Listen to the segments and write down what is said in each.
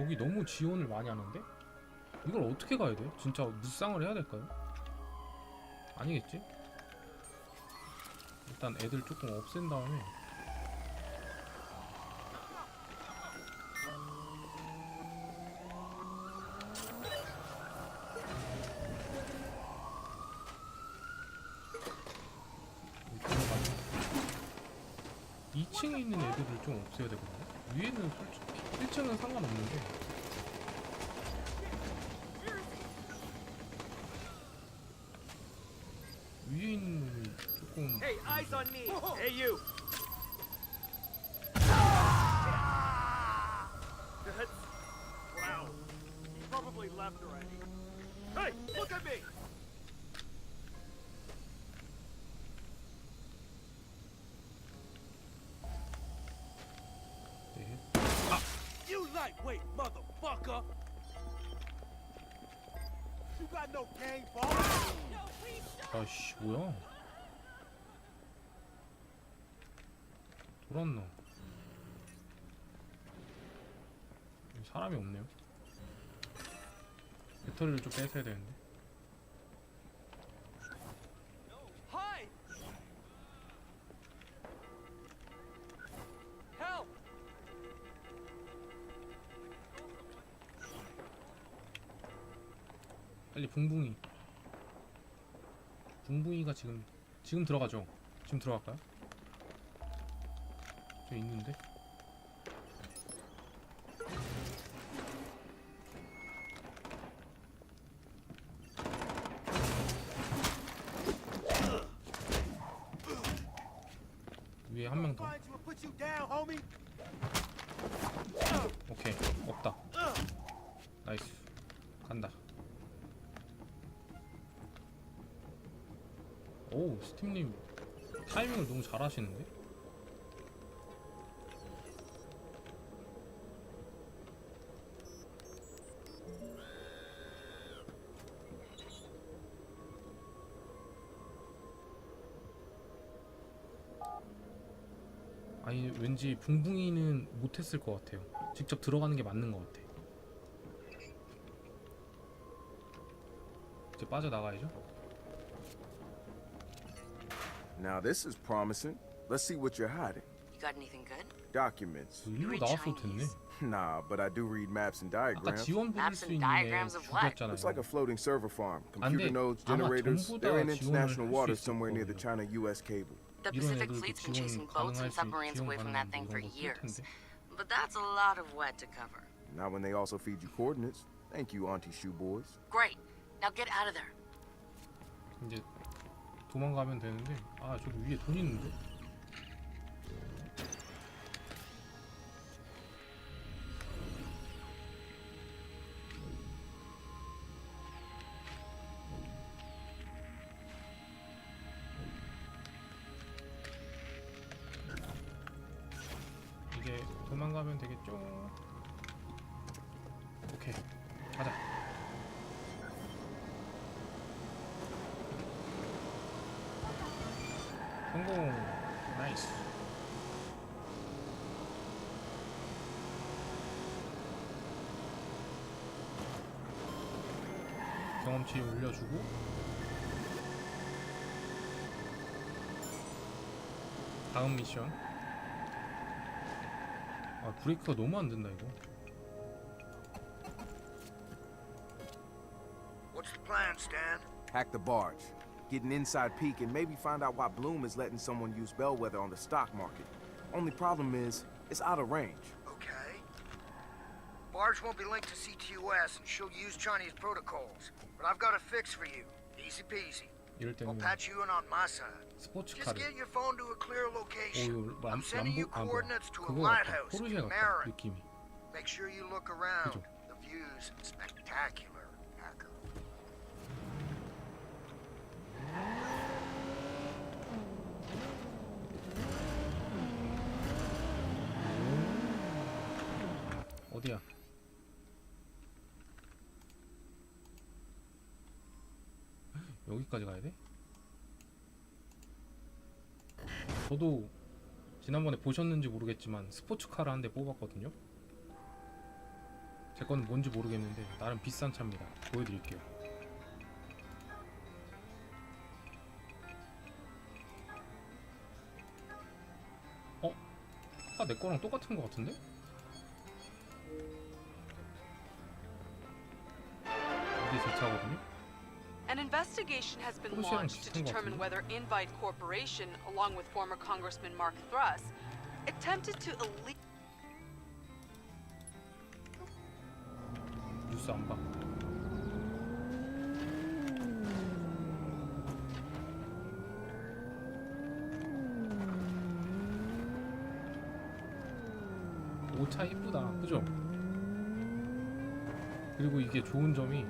저기 너무 지원을 많이 하는데? 이걸 어떻게 가야 돼? 진짜 무쌍을 해야 될까요? 아니겠지? 일단 애들 조금 없앤 다음에 2층에 있는 애들을 좀 없애야 되거든요. 위에는 솔직히 1층은 상관없는데 위에 있는 놈이 조금 Hey, eyes on me! Hey, you! That's... Wow. He probably left already. Hey, look at me! 네. You lightweight motherfucker! You got no game, boss! 아씨 뭐야? 돌았나? 사람이 없네요. 배터리를 좀 뺏어야 되는데. 지금 지금 들어가죠? 지금 들어갈까요? 저 있는데. 위에 한 명 더. 오케이 없다. 팀님 타이밍을 너무 잘 하시는데? 아니 왠지 붕붕이는 못했을 것 같아요. 직접 들어가는 게 맞는 것 같아. 이제 빠져나가야죠. Now this is promising. Let's see what you're hiding. You got anything good? Documents. 일로 나왔어도 됐네. Nah, but I do read maps and 아까 diagrams. 지원 부를 Maps 수 and 있는 애 diagrams of what? 죽였잖아요. Looks like a floating server farm. 안 돼. Computer nodes, 아마 generators. 전부 다 They're in 지원을 international 할수 waters 있을 somewhere near the 거예요. China-U.S. cable. The 이런 Pacific 애들도 Fleet's been 지원 chasing boats 가능할 and 수 submarines 지원 away from that 가능한 thing for 이런 거쓸 years. 텐데. But that's a lot of wet to cover. Not when they also feed you coordinates. Thank you, Auntie Shoe Boys. Great. Now get out of there. 도망가면 되는데 아 저기 위에 돈 있는데? 경험치 올려주고 다음 미션 아 브레이크가 너무 안 된다 이거 What's the plan, Stan? Hack the barge. Get an inside peek and maybe find out why Bloom is letting someone use Bellwether on the stock market. Only problem is, it's out of range. Okay. Barge won't be linked to CTOS and she'll use Chinese protocols. But I've got a fix for you. Easy peasy. 이럴 I'll 때는 patch you in on my side. Just 스포츠카를 get your phone to a clear 오 location. 이거 람, I'm sending you 람보 아 뭐야 coordinates to a 그거 같다 lighthouse 포르쉐 in 같다 Marin. 느낌이 Make sure you look around. 그죠? The view's spectacular, Hacker. 어디야 여기까지 가야 돼? 저도 지난번에 보셨는지 모르겠지만 스포츠카를 한 대 뽑았거든요 제 건 뭔지 모르겠는데 나름 비싼 차입니다. 보여드릴게요. 어? 아까 내 거랑 똑같은 거 같은데? 이게 제 차거든요? An investigation has been 포르쉐랑 launched to 비슷한 것 determine 같은데? whether Invite Corporation, along with former Congressman Mark Thruss, attempted to illegally 뉴스 안 봐. 오차 이쁘다, 그죠? 그리고 이게 좋은 점이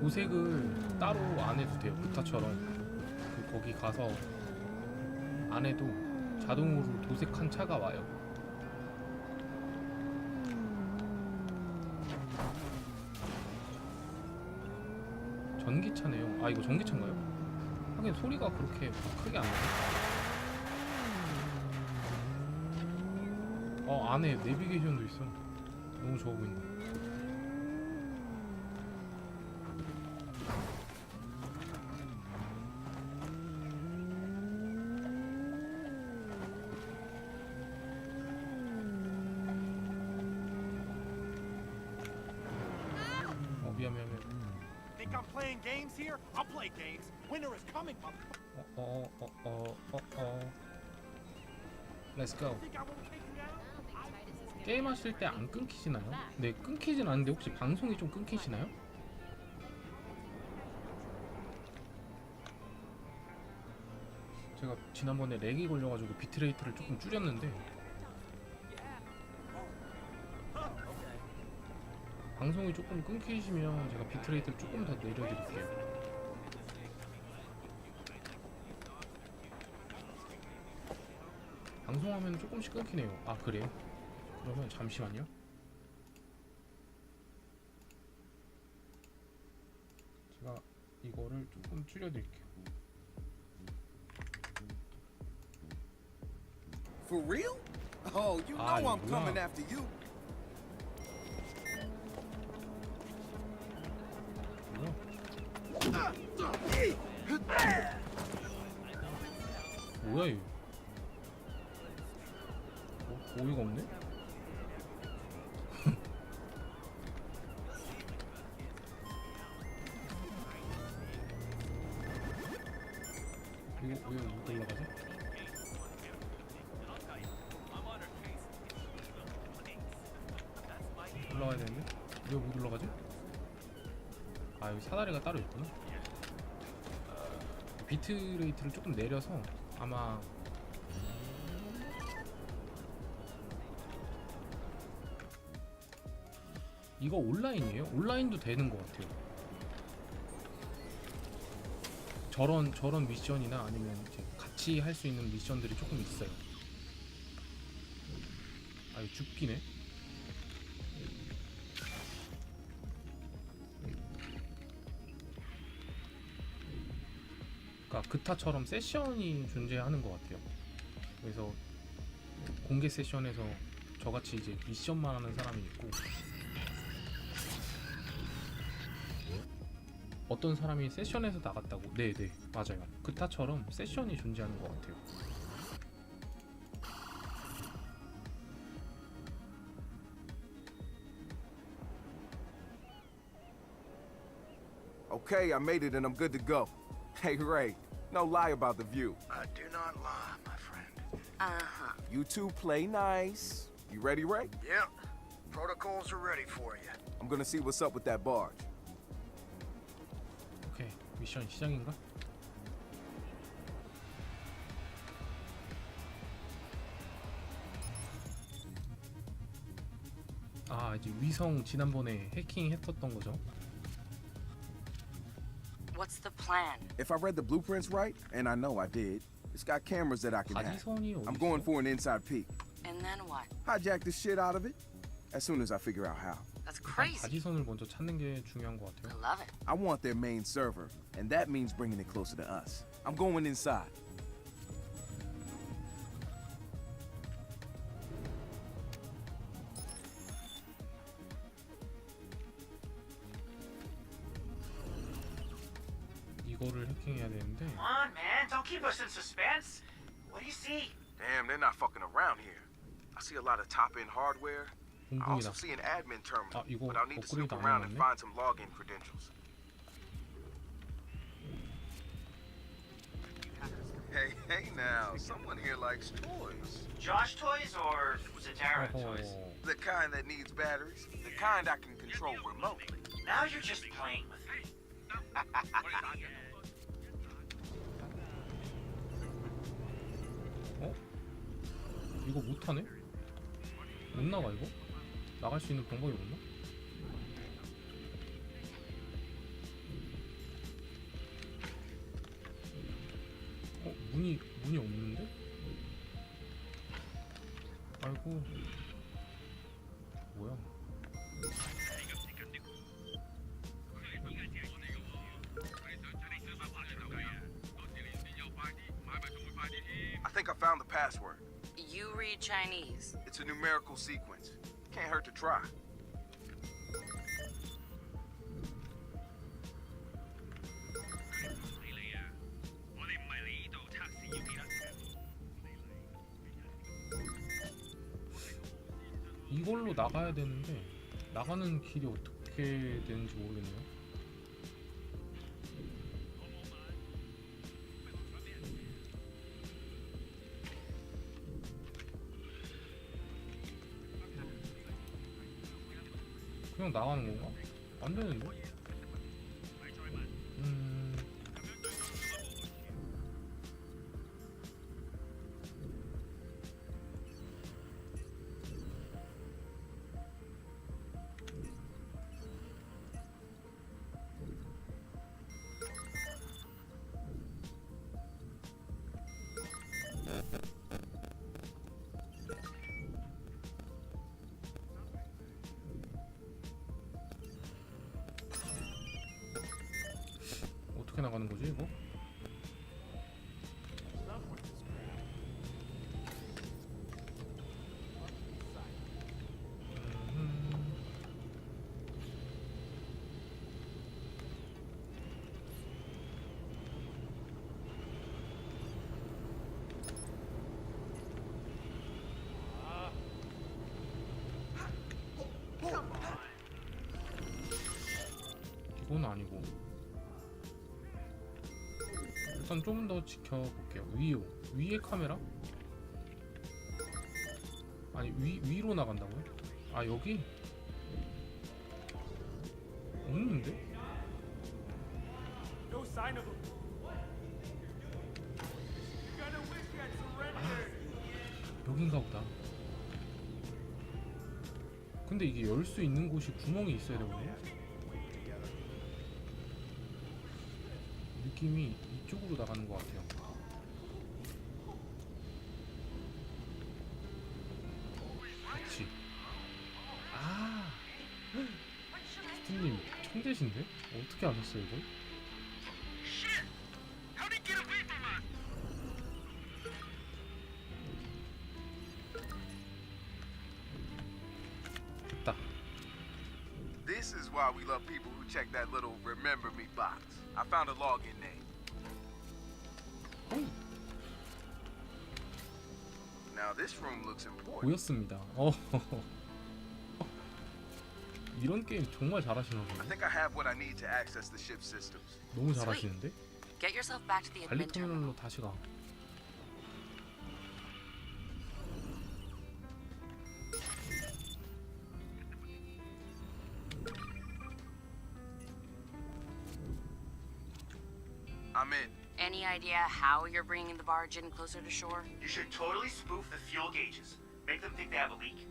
도색을 따로 안 해도 돼요. 부타처럼 그 거기 가서 안 해도 자동으로 도색한 차가 와요. 전기차네요. 아 이거 전기차인가요? 하긴 소리가 그렇게 막 크게 안 나네. 어 안에 내비게이션도 있어. 너무 좋아 보인다. Coming, motherfucker. 어, 어, 어, 어, 어, 어. Let's go. Think I won't take you down? 게임 하실 때 안 끊기시나요? 네, 끊기진 않는데 혹시 방송이 좀 끊기시나요? 제가 지난번에 렉이 걸려가지고 비트레이트를 조금 줄였는데 방송이 조금 끊기시면 제가 비트레이트를 조금 더 내려드릴게요. 방송하면 조금씩 끊기네요. 아 그래요? 그러면 잠시만요. 제가 이거를 조금 줄여드릴게요. For real? Oh, you know I'm yeah. coming after you. 뭐야? 뭐야 이거? 따로 있구나 비트레이트를 조금 내려서 아마 이거 온라인이에요? 온라인도 되는 것 같아요. 저런 저런 미션이나 아니면 이제 같이 할 수 있는 미션들이 조금 있어요. 아 이거 죽기네. 그타처럼 세션이 존재하는 것 같아요. 그래서 공개 세션에서 저같이 이제 미션만 하는 사람이 있고 어떤 사람이 세션에서 나갔다고 네네 맞아요 그타처럼 세션이 존재하는 것 같아요 Okay, I made it and I'm good to go. Hey, Ray, no lie about the view. I do not lie, my friend. Uh-huh. You two play nice. You ready, Ray? Yep. Protocols are ready for you. I'm gonna see what's up with that barge. 오케이 미션 시작인가? 아 이제 위성 지난번에 해킹했었던 거죠 plan? If I read the blueprints right, and I know I did, it's got cameras that I can hack. 바디선이 어디 I'm going 있어? for an inside peek. And then what? Hijack the shit out of it as soon as I figure out how. That's 일단 crazy. 바디선을 먼저 찾는 게 중요한 것 I 같아요 love it. I want their main server, and that means bringing it closer to us. I'm going inside. 이거를 해킹해야 되는데 Come on, man. Don't keep us in suspense. What do you see? Damn, they're not fucking around here. I see a lot of top-end hardware. I also 공공이다. see an admin terminal, 아, 이거 but I'll need to snoop 업그레이드 안 around and 해놨네. find some login credentials. Hey, hey now, someone here likes toys. Josh toys or Zatara toys? 어허. The kind that needs batteries, the kind I can control remotely. Now you're just playing with me. 이거 못하네? 못 나가 이거? 나갈 수 있는 방법이 없나? 어? 문이 문이 없는 Chinese. It's a numerical sequence. Can't hurt to try. 이걸로 나가야 되는데 나가는 길이 어떻게 되는지 모르겠네요. 나가는 건가? 안 되는데? 나가는 거지 이거? 음. 이건 아니고 일단 좀더 지켜볼게요 위요 위에 카메라? 아니 위, 위로 나간다고요? 아 여기? 없는데? Surrendered. 여긴가 보다 근데 이게 열 수 있는 곳이 구멍이 있어야 되거든요 느낌이 이쪽으로 나가는 것 같아요 그렇지 아 스팀님 천재신데? 어떻게 아셨어요 이걸? This is why we love people who check that little remember me box. I found a login name. 어이, Now this room looks important. 보였습니다 어 이런 게임 정말 잘하시나 I 보네 think I have what I need to access the ship systems. 너무 잘하시는데? Get yourself back to the 관리 admin terminal. 터미널로 다시 가. I'm in. Any idea how you're bringing the barge in closer to shore? You should totally spoof the fuel gauges. Make them think they have a leak.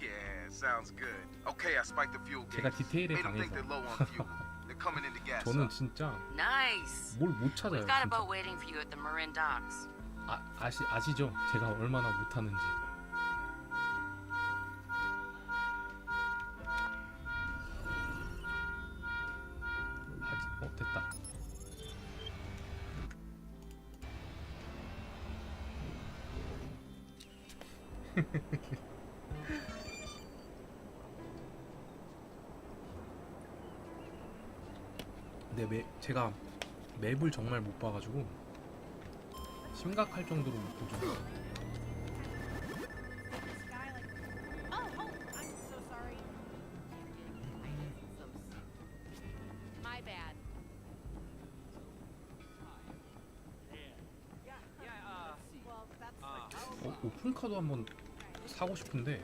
Yeah, sounds good. Okay, I spiked the fuel 제가 gauges. 디테일에 Made them think 강해서. they're low on fuel. they're coming in to gas 저는 up. 진짜 Nice. 뭘 못 찾아요. We've got a 진짜. boat waiting for you at the Marin docks. 아, 아시 아시죠? 제가 얼마나 못하는지. 아지, 네, 매, 제가 맵을 정말 못 봐가지고 심각할 정도로 못 보죠. Oh, oh, that's 어, 오픈카도 한번 사고 싶은데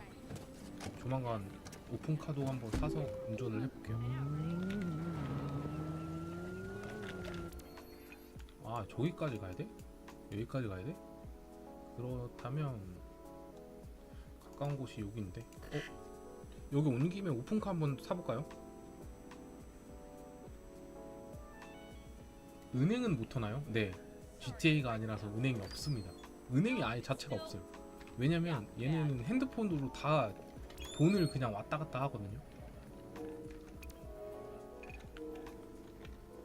조만간 오픈카도 한번 사서 운전을 해볼게요. 아 저기까지 가야 돼? 여기까지 가야 돼? 그렇다면 가까운 곳이 여기인데. 어? 여기 온 김에 오픈카 한번 사볼까요? 은행은 못 하나요? 네. GTA가 아니라서 은행이 없습니다. 은행이 아예 자체가 없어요. 왜냐면 얘네는 핸드폰으로 다 돈을 그냥 왔다 갔다 하거든요.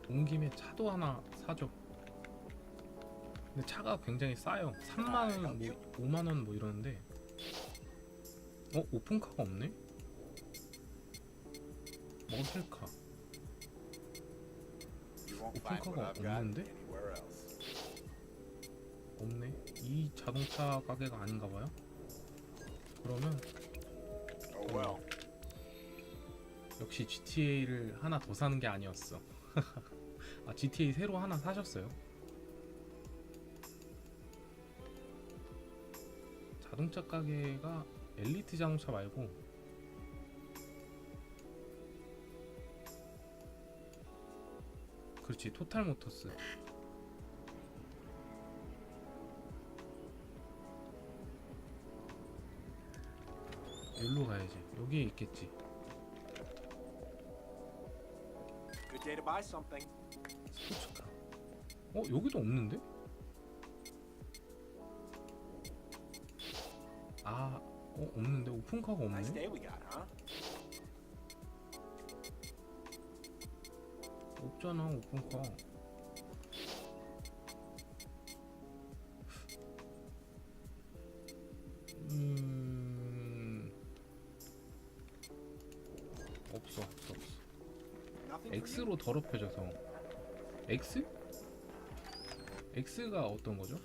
온 김에 차도 하나 사죠. 근데 차가 굉장히 싸요. 3만 원, 뭐 5만 원 뭐 이러는데. 어 오픈카가 없네? 머슬카. 오픈카가 없는데? 없네. 이 자동차 가게가 아닌가 봐요. 그러면 어, 역시 GTA를 하나 더 사는 게 아니었어. 아 GTA 새로 하나 사셨어요? 자동차 가게가 엘리트 자동차 말고 그렇지 토탈 모터스 여기로 가야지 여기에 있겠지 Good day to buy something. 스포츠카 어 여기도 없는데? 아 어, 없는데 오픈카가 없네? 없잖아 오픈카 없어 없어 없어? X로 더럽혀져서 X? X가 어떤 거죠?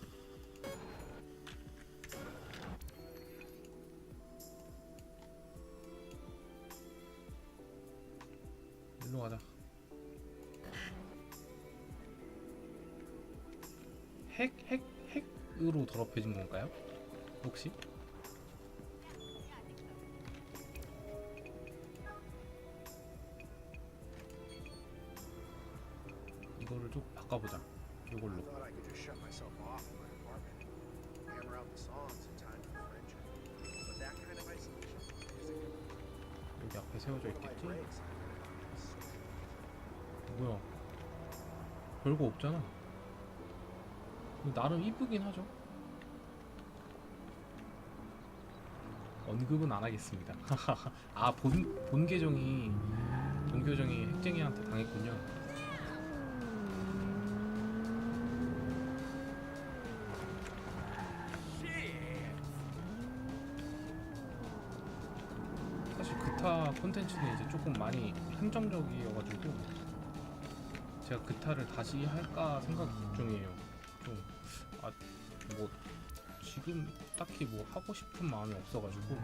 일로 가자. 핵, 핵, 핵으로 더럽혀진 건가요? 혹시? 이거를 좀 바꿔보자. 이걸로. 여기 앞에 세워져 있겠지? 뭐야? 별거 없잖아. 나름 이쁘긴 하죠. 언급은 안 하겠습니다. 아, 본, 본 계정이, 본 계정이 핵쟁이한테 당했군요. 그타 콘텐츠는 이제 조금 많이 한정적이어가지고 제가 그타를 다시 할까 생각 중이에요. 좀 아 뭐 지금 딱히 뭐 하고 싶은 마음이 없어가지고.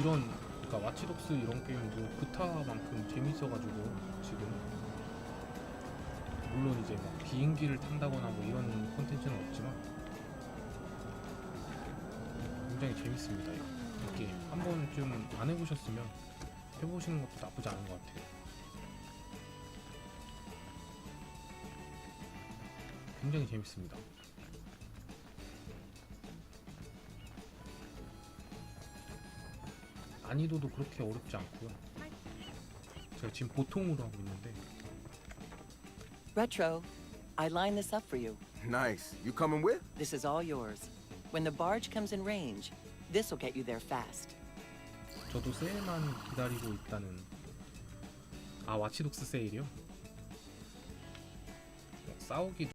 이런 그러니까 와치독스 이런 게임도 그타만큼 재밌어가지고 지금. 물론 이제 막 비행기를 탄다거나 뭐 이런 콘텐츠는 없지만 굉장히 재밌습니다. 이거. 이게 한 번쯤 안 해보셨으면 해보시는 것도 나쁘지 않은 것 같아요. 굉장히 재밌습니다. 난이도도 그렇게 어렵지 않고요. 제가 지금 보통으로 하고 있는데 Retro, I lined this up for you. Nice. You coming with? This is all yours. When the barge comes in range, this will get you there fast. 저도 세일만 기다리고 있다는 아 와치독스 세일이요? 어, 싸우기